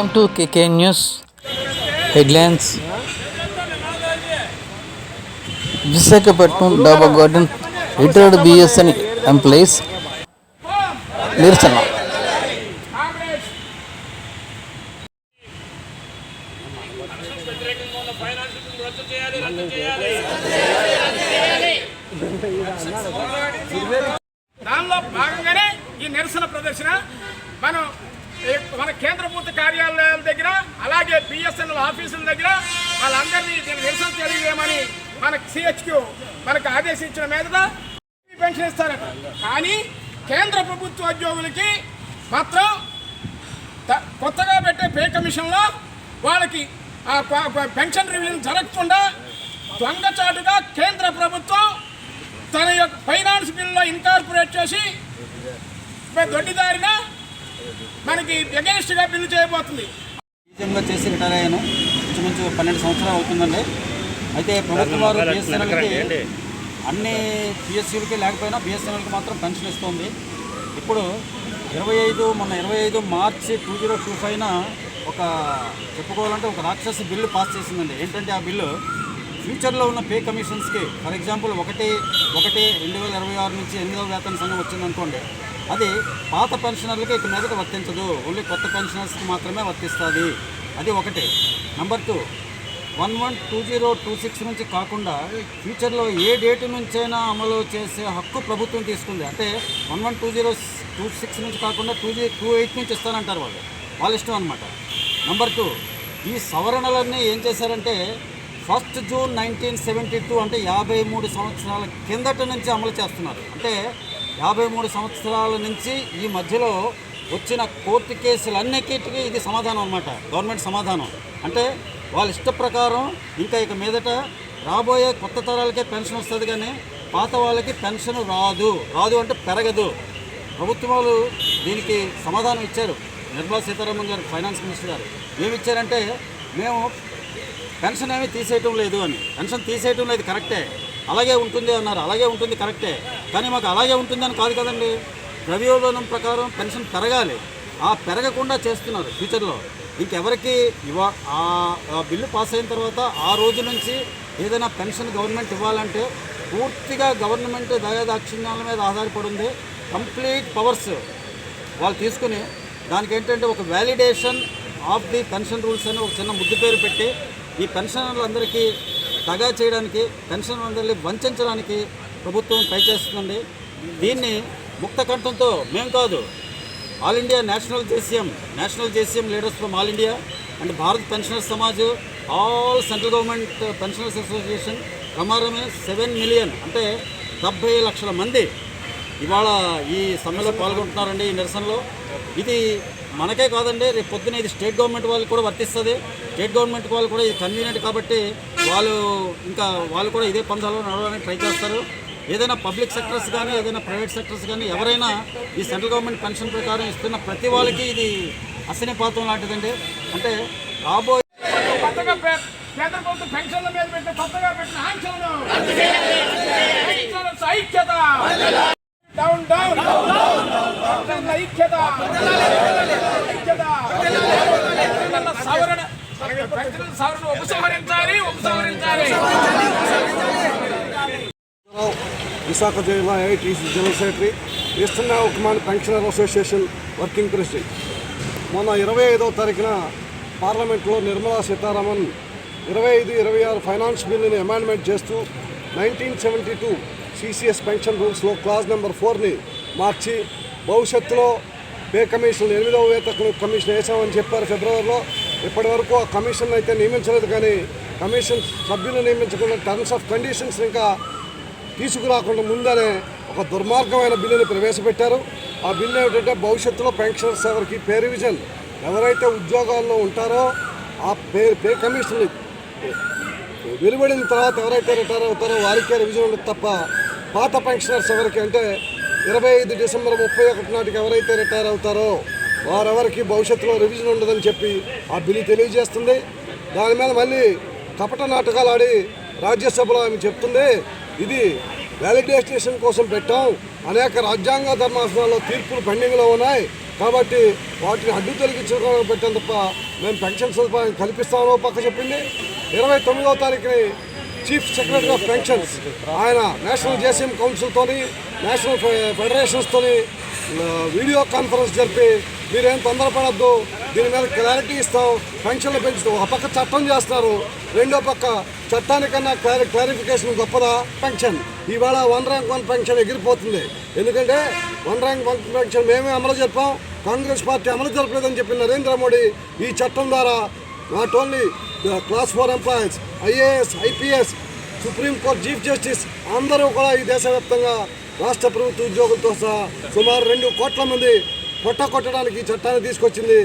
Welcome to KK news headlines. Visakhapatnam Daba garden retired BSN employees నిరసన. దానిలో భాగంగానే ఈ నిరసన ప్రదర్శన మనం మన కేంద్ర ప్రభుత్వ కార్యాలయాల దగ్గర అలాగే బిఎస్ఎన్ఎల్ ఆఫీసుల దగ్గర వాళ్ళందరినీ దీన్ని నిరసన తెలియజేయమని మనకు సిహెచ్క్యూ మనకు ఆదేశించిన మీద పెన్షన్ ఇస్తారట. కానీ కేంద్ర ప్రభుత్వ ఉద్యోగులకి మాత్రం త- కొత్తగా పెట్టే పే కమిషన్లో వాళ్ళకి ఆ పెన్షన్ రివిజన్ జరగకుండా దొంగచాటుగా కేంద్ర ప్రభుత్వం తన యొక్క ఫైనాన్స్ బిల్లో ఇన్కార్పొరేట్ చేసి దొడ్డిదారిన మనకి ఎగెన్స్ట్గా బిల్లు చేయబోతుంది. నిజంగా చేసి రిటైర్ అయ్యాను. ఇంచుమించు పన్నెండు సంవత్సరాలు అవుతుందండి. అయితే ప్రభుత్వం వారు బిఎస్ఎన్ఎల్కి అన్ని పిఎస్సీలకి లేకపోయినా బిఎస్ఎన్ఎల్కి మాత్రం పెన్షన్ ఇస్తుంది. ఇప్పుడు ఇరవై ఐదు మొన్న ఇరవై ఐదు మార్చి టూ జీరో టూ ఫైవ్న ఒక చెప్పుకోవాలంటే ఒక రాక్షస బిల్లు పాస్ చేసిందండి. ఏంటంటే ఆ బిల్లు ఫ్యూచర్లో ఉన్న పే కమిషన్స్కి ఫర్ ఎగ్జాంపుల్ ఒకటి ఒకటి రెండు వేల ఇరవై ఆరు నుంచి ఎనిమిదవ వేతన సంఘం వచ్చిందనుకోండి అది పాత పెన్షనర్లకి ఇక మీదట వర్తించదు. ఓన్లీ కొత్త పెన్షనర్స్కి మాత్రమే వర్తిస్తుంది. అది ఒకటి. Number two one one two zero two six నుంచి కాకుండా ఫ్యూచర్లో ఏ డేట్ నుంచైనా అమలు చేసే హక్కు ప్రభుత్వం తీసుకుంది. అంటే one one two zero two six నుంచి కాకుండా టూ జీ టూ ఎయిట్ నుంచి ఇస్తానంటారు వాళ్ళు. వాళ్ళ ఇష్టం అనమాట నెంబర్ టూ ఈ సవరణలన్నీ ఏం చేశారంటే first June nineteen seventy two అంటే యాభై మూడు సంవత్సరాల కిందట నుంచి అమలు చేస్తున్నారు. అంటే యాభై మూడు సంవత్సరాల నుంచి ఈ మధ్యలో వచ్చిన కోర్టు కేసులన్నిటికీ ఇది సమాధానం అన్నమాట. గవర్నమెంట్ సమాధానం. అంటే వాళ్ళ ఇష్ట ప్రకారం ఇంకా ఇక మీదట రాబోయే కొత్త తరాలకే పెన్షన్ వస్తుంది కానీ పాత వాళ్ళకి పెన్షన్ రాదు. రాదు అంటే పెరగదు. ప్రభుత్వాలు దీనికి సమాధానం ఇచ్చారు. నిర్మలా సీతారామన్ గారు ఫైనాన్స్ మినిస్టర్ గారు. ఏమిచ్చారంటే మేము పెన్షన్ ఏమీ తీసేయటం లేదు అని. పెన్షన్ తీసేయటం లేదు కరెక్టే. అలాగే ఉంటుంది అన్నారు. అలాగే ఉంటుంది కరెక్టే. కానీ మాకు అలాగే ఉంటుందని కాదు కదండి. ద్రవ్యోల్బణం ప్రకారం పెన్షన్ పెరగాలి. ఆ పెరగకుండా చేస్తున్నారు ఫ్యూచర్లో. ఇంకెవరికి ఇవా ఆ బిల్లు పాస్ అయిన తర్వాత ఆ రోజు నుంచి ఏదైనా పెన్షన్ గవర్నమెంట్ ఇవ్వాలంటే పూర్తిగా గవర్నమెంట్ దయాదాక్షిణ్యాల మీద ఆధారపడి ఉంది. కంప్లీట్ పవర్స్ వాళ్ళు తీసుకుని దానికి ఏంటంటే ఒక validation of the pension rules అని ఒక చిన్న ముద్దు పేరు పెట్టి ఈ పెన్షనర్లందరికీ దగా చేయడానికి పెన్షనర్లందరినీ వంచడానికి ప్రభుత్వం ట్రై చేస్తుందండి. దీన్ని ముక్త కంఠంతో మేం కాదు all India national JCM national JCM leaders from all India and Bharat pensioners Samaj all central government pensioners association ప్రమారమే seven million అంటే డెబ్బై లక్షల మంది ఇవాళ ఈ సమ్మెలో పాల్గొంటున్నారండి ఈ నిరసనలో. ఇది మనకే కాదండి రేపు పొద్దున ఇది స్టేట్ గవర్నమెంట్ వాళ్ళకి కూడా వర్తిస్తుంది. స్టేట్ గవర్నమెంట్ వాళ్ళు కూడా ఇది కన్వీనియంట్ కాబట్టి వాళ్ళు ఇంకా వాళ్ళు కూడా ఇదే పందాలో నడవడానికి ట్రై చేస్తారు. ఏదైనా పబ్లిక్ సెక్టర్స్ కానీ ఏదైనా ప్రైవేట్ సెక్టర్స్ కానీ ఎవరైనా ఈ సెంట్రల్ గవర్నమెంట్ పెన్షన్ ప్రకారం ఇస్తున్న ప్రతి వాళ్ళకి ఇది అసనిపాతం లాంటిదండి. అంటే రాబోయే కొత్తగా పే- కేంద్ర ప్రభుత్వం పెన్షన్ల మీద పెట్టిన కొత్తగా పెట్టిన ఆంక్షలను. ఐక్యత. Down down. ఐక్యత. ఐక్యత. సవరణ సవరణ ఉపసంహరించాలి ఉపసంహరించాలి. విశాఖ జిల్లా ఏఐటీసీ జనరల్ సెక్రటరీ ఈస్టర్న్ ఉక్మాన్ పెన్షనర్ అసోసియేషన్ వర్కింగ్ ప్రెసిడెంట్. మొన్న ఇరవై ఐదవ తారీఖున పార్లమెంట్లో నిర్మలా సీతారామన్ ఇరవై ఐదు ఇరవై ఆరు ఫైనాన్స్ బిల్లుని అమెండ్మెంట్ చేస్తూ nineteen seventy two CCS pension రూల్స్లో clause number ఫోర్ని మార్చి భవిష్యత్తులో పే కమిషన్ ఎనిమిదవ వేతకు కమిషన్ వేసామని చెప్పారు ఫిబ్రవరిలో. ఇప్పటి వరకు ఆ కమిషన్ అయితే నియమించలేదు కానీ కమిషన్ సభ్యులు నియమించకుండా టర్మ్స్ ఆఫ్ కండిషన్స్ ఇంకా తీసుకురాకుండా ముందనే ఒక దుర్మార్గమైన బిల్లుని ప్రవేశపెట్టారు. ఆ బిల్లు ఏమిటంటే భవిష్యత్తులో పెన్షనర్స్ ఎవరికి పే రివిజన్. ఎవరైతే ఉద్యోగాల్లో ఉంటారో ఆ పే పే కమిషన్ వెలువడిన తర్వాత ఎవరైతే రిటైర్ అవుతారో వారికే రివిజన్ ఉండదు తప్ప పాత పెన్షనర్స్ ఎవరికి అంటే ఇరవై ఐదు డిసెంబర్ ముప్పై ఒకటి నాటికి ఎవరైతే రిటైర్ అవుతారో వారెవరికి భవిష్యత్తులో రివిజన్ ఉండదని చెప్పి ఆ బిల్లు తెలియజేస్తుంది. దాని మీద మళ్ళీ కపట నాటకాలు ఆడి రాజ్యసభలో ఆమె చెప్తుంది. ఇది వ్యాలిడేషన్ కోసం పెట్టాం. అనేక రాజ్యాంగ ధర్మాసనాల్లో తీర్పులు పెండింగ్లో ఉన్నాయి. కాబట్టి వాటిని అడ్డు తొలగించడం పెట్టాం తప్ప మేము పెన్షన్ సదుపాయం కల్పిస్తామో పక్క చెప్పింది. ఇరవై తొమ్మిదవ తారీఖుని చీఫ్ సెక్రటరీ ఆఫ్ పెన్షన్స్ ఆయన నేషనల్ జేసీఎం కౌన్సిల్తోని నేషనల్ ఫెడరేషన్స్తోని వీడియో కాన్ఫరెన్స్ జరిపి మీరేం తొందరపడద్దు. దీని మీద క్లారిటీ ఇస్తాం పెన్షన్లు పెంచుతాం. ఒక పక్క చట్టం చేస్తారు రెండో పక్క చట్టానికన్నా క్లారి క్లారిఫికేషన్ గొప్పదా? పెన్షన్ ఇవాళ వన్ ర్యాంక్ వన్ పెన్షన్ ఎగిరిపోతుంది. ఎందుకంటే వన్ ర్యాంక్ వన్ పెన్షన్ మేమే అమలు చెప్పాం కాంగ్రెస్ పార్టీ అమలు జరపలేదని చెప్పిన నరేంద్ర మోడీ ఈ చట్టం ద్వారా not only class four employees IAS IPS supreme court chief justice అందరూ కూడా ఈ దేశవ్యాప్తంగా రాష్ట్ర ప్రభుత్వ ఉద్యోగులతో సహా సుమారు రెండు కోట్ల మంది పొట్ట కొట్టడానికి ఈ చట్టాన్ని తీసుకొచ్చింది.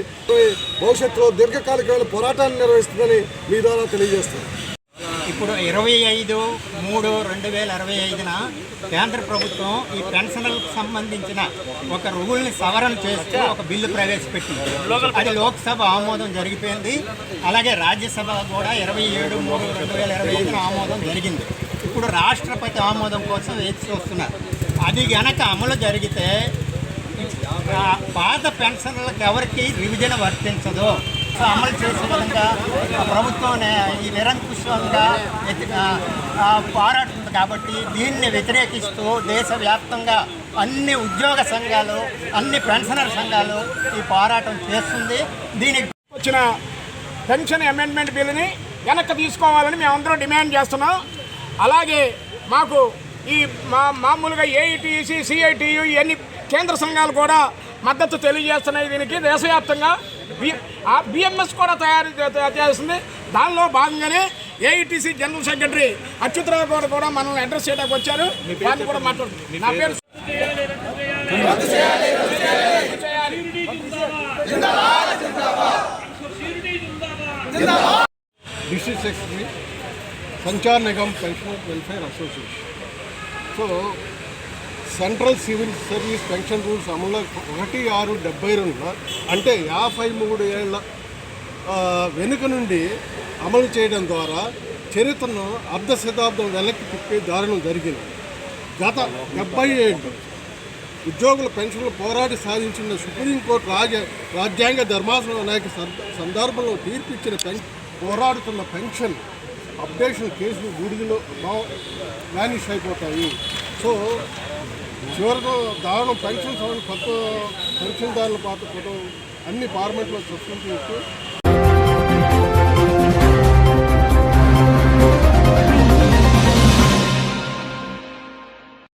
భవిష్యత్తులో దీర్ఘకాలికమైన పోరాటాన్ని నిర్వహిస్తుందని మీ ద్వారా తెలియజేస్తుంది ఇప్పుడు ఇరవై ఐదు మూడు రెండు వేల ఇరవై ఐదున కేంద్ర ప్రభుత్వం ఈ పెన్షన్లకు సంబంధించిన ఒక రూల్ని సవరణ చేస్తూ ఒక బిల్లు ప్రవేశపెట్టింది. అది లోక్సభ ఆమోదం జరిగిపోయింది. అలాగే రాజ్యసభ కూడా ఇరవై ఏడు మూడు రెండు వేల ఇరవై ఐదున ఆమోదం జరిగింది. ఇప్పుడు రాష్ట్రపతి ఆమోదం కోసం వేచి చూస్తున్నారు. అది గనక అమలు జరిగితే పాత పెన్షన్లకు ఎవరికి రివిజన్ వర్తించదు. సో అమలు చేసే విధంగా ప్రభుత్వం ఈ నిరంకుశంగా పోరాడుతుంది కాబట్టి దీన్ని వ్యతిరేకిస్తూ దేశవ్యాప్తంగా అన్ని ఉద్యోగ సంఘాలు అన్ని పెన్షనర్ సంఘాలు ఈ పోరాటం చేస్తుంది. దీనికి వచ్చిన పెన్షన్ అమెండ్మెంట్ బిల్లుని వెనక్కి తీసుకోవాలని మేమందరం డిమాండ్ చేస్తున్నాం. అలాగే మాకు ఈ మా మామూలుగా ఏఐటీసీ సిఐటియు ఇవన్నీ కేంద్ర సంఘాలు కూడా మద్దతు తెలియజేస్తున్నాయి దీనికి. దేశవ్యాప్తంగా బిఎంఎస్ కూడా తయారు చే- తయారు చేస్తుంది. దానిలో భాగంగానే ఏఐటీసీ జనరల్ సెక్రటరీ అచ్యుతరావు గారు కూడా మనల్ని అడ్రస్ చేయడానికి వచ్చారు. వారిని కూడా మాట్లాడుతున్నారు నా పేరు district secretary Sanchar Nigam pensioner welfare association. So central civil service pension rules అమలు ఒకటి ఆరు డెబ్బై రెండు అంటే యాభై మూడు ఏళ్ళ వెనుక నుండి అమలు చేయడం ద్వారా చరిత్రను అర్ధ శతాబ్దం వెనక్కి తిప్పే దారుణం జరిగింది. గత డెబ్బై ఏడు ఉద్యోగుల పెన్షన్లు పోరాడి సాధించిన సుప్రీంకోర్టు రాజ రాజ్యాంగ ధర్మాసనం అనేక సందర్భంలో తీర్పిచ్చిన పెన్ పోరాడుతున్న పెన్షన్ అప్డేషన్ కేసులు గుడిలో వ్యానిష్ అయిపోతాయి. సో చివరకు దారుణం పెన్షన్ సవరణ కొత్త పెన్షన్దారుల పాత ఫోటో అన్ని పార్లమెంట్లో సస్పెండ్ చేస్తూ